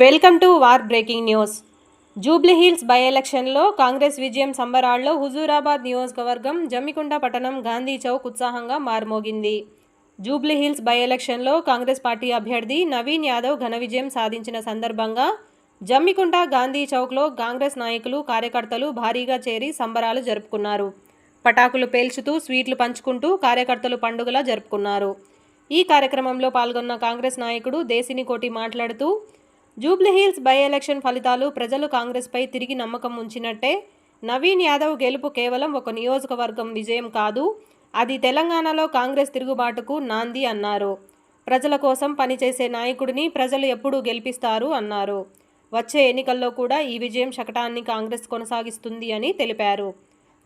Welcome to war breaking news. Jubilee Hills by ఎలక్షన్లో కాంగ్రెస్ విజయం సంబరాల్లో హుజూరాబాద్ నియోజకవర్గం జమ్మికుంట పట్టణం గాంధీ చౌక్ ఉత్సాహంగా మారుమోగింది. జూబ్లీహిల్స్ బై ఎలక్షన్లో కాంగ్రెస్ పార్టీ అభ్యర్థి నవీన్ యాదవ్ ఘన విజయం సాధించిన సందర్భంగా జమ్మికుంట గాంధీ చౌక్లో కాంగ్రెస్ నాయకులు కార్యకర్తలు భారీగా చేరి సంబరాలు జరుపుకున్నారు. పటాకులు పేల్చుతూ స్వీట్లు పంచుకుంటూ కార్యకర్తలు పండుగలా జరుపుకున్నారు. ఈ కార్యక్రమంలో పాల్గొన్న కాంగ్రెస్ నాయకుడు దేశినికోటి మాట్లాడుతూ జూబ్లీహిల్స్ బై ఎలక్షన్ ఫలితాలు ప్రజలు కాంగ్రెస్పై తిరిగి నమ్మకం ఉంచినట్టే నవీన్ యాదవ్ గెలుపు కేవలం ఒక నియోజకవర్గం విజయం కాదు అది తెలంగాణలో కాంగ్రెస్ తిరుగుబాటుకు నాంది అన్నారు. ప్రజల కోసం పనిచేసే నాయకుడిని ప్రజలు ఎప్పుడూ గెలిపిస్తారు అన్నారు. వచ్చే ఎన్నికల్లో కూడా ఈ విజయం శకటాన్ని కాంగ్రెస్ కొనసాగిస్తుంది అని తెలిపారు.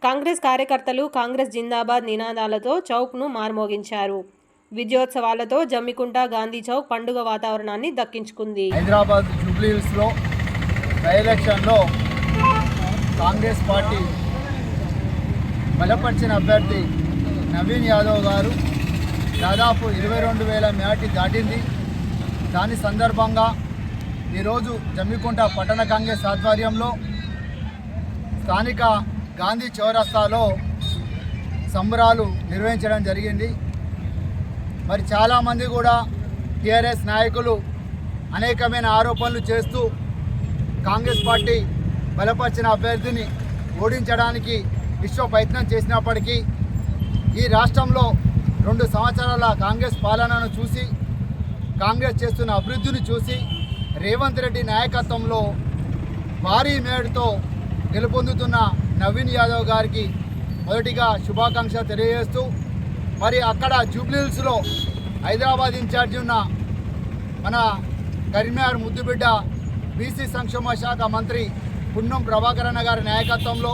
కాంగ్రెస్ కార్యకర్తలు కాంగ్రెస్ జిందాబాద్ నినాదాలతో చౌక్ను మార్మోగించారు. విజయోత్సవాలతో జమ్మికుంట గాంధీ చౌక్ పండుగ వాతావరణాన్ని దక్కించుకుంది. హైదరాబాద్ జూబ్లీహిల్స్లో బై ఎలక్షన్లో కాంగ్రెస్ పార్టీ బలపరిచిన అభ్యర్థి నవీన్ యాదవ్ గారు దాదాపు ఇరవై రెండు వేల మేటి దాటింది. దాని సందర్భంగా ఈరోజు జమ్మికుంట పట్టణ కాంగ్రెస్ ఆధ్వర్యంలో స్థానిక గాంధీ చౌరస్తాలో సంబరాలు నిర్వహించడం జరిగింది. మరి చాలామంది కూడా టీఆర్ఎస్ నాయకులు అనేకమైన ఆరోపణలు చేస్తూ కాంగ్రెస్ పార్టీ బలపరిచిన అభ్యర్థిని ఓడించడానికి విశ్వ ప్రయత్నం చేసినప్పటికీ ఈ రాష్ట్రంలో రెండు సంవత్సరాల కాంగ్రెస్ పాలనను చూసి కాంగ్రెస్ చేస్తున్న అభివృద్ధిని చూసి రేవంత్ రెడ్డి నాయకత్వంలో భారీ మేడుతో గెలుపొందుతున్న నవీన్ యాదవ్ గారికి మొదటిగా శుభాకాంక్ష తెలియజేస్తూ మరి అక్కడ జూబ్లీహిల్స్లో హైదరాబాద్ ఇన్ఛార్జి ఉన్న మన కరీంనగర్ ముద్దుబిడ్డ బీసీ సంక్షేమ శాఖ మంత్రి పున్నం ప్రభాకరణ గారి నాయకత్వంలో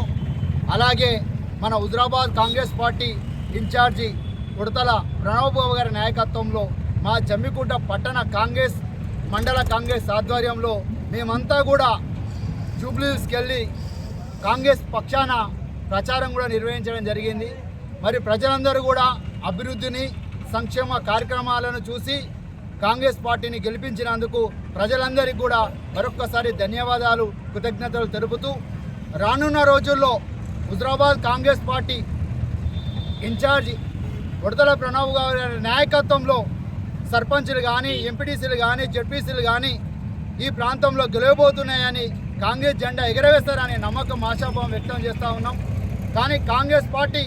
అలాగే మన హుజరాబాద్ కాంగ్రెస్ పార్టీ ఇన్ఛార్జి ఉడతల ప్రణవ్బాబు గారి నాయకత్వంలో మా జమ్మికుంట పట్టణ కాంగ్రెస్ మండల కాంగ్రెస్ ఆధ్వర్యంలో మేమంతా కూడా జూబ్లీహిల్స్కి వెళ్ళి కాంగ్రెస్ పక్షాన ప్రచారం కూడా నిర్వహించడం జరిగింది. మరి ప్రజలందరూ కూడా అభివృద్ధిని సంక్షేమ కార్యక్రమాలను చూసి కాంగ్రెస్ పార్టీని గెలిపించినందుకు ప్రజలందరికీ కూడా మరొక్కసారి ధన్యవాదాలు కృతజ్ఞతలు తెలుపుతూ రానున్న రోజుల్లో హుజరాబాద్ కాంగ్రెస్ పార్టీ ఇన్ఛార్జి ఉడతల ప్రణవ్ గారి నాయకత్వంలో సర్పంచులు కానీ ఎంపీటీసీలు కానీ జడ్పీసీలు కానీ ఈ ప్రాంతంలో గెలవబోతున్నాయని కాంగ్రెస్ జెండా ఎగరవేస్తారనే నమ్మకం ఆశాభావం వ్యక్తం చేస్తూ ఉన్నాం. కానీ కాంగ్రెస్ పార్టీ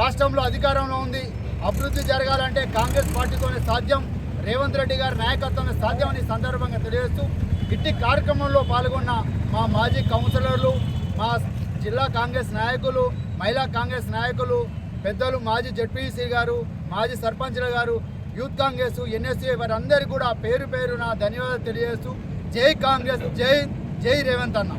రాష్ట్రంలో అధికారంలో ఉంది. అభివృద్ధి జరగాలంటే కాంగ్రెస్ పార్టీతోనే సాధ్యం. రేవంత్ రెడ్డి గారి నాయకత్వమే సాధ్యమని సందర్భంగా తెలియజేస్తూ ఇట్టి కార్యక్రమంలో పాల్గొన్న మా మాజీ కౌన్సిలర్లు మా జిల్లా కాంగ్రెస్ నాయకులు మహిళా కాంగ్రెస్ నాయకులు పెద్దలు మాజీ జడ్పీసీ గారు మాజీ సర్పంచ్ల గారు యూత్ కాంగ్రెస్ ఎన్ఎస్సీ వారందరికీ కూడా పేరు పేరున ధన్యవాదాలు తెలియజేస్తూ జై కాంగ్రెస్ జై జై రేవంత్ అన్న.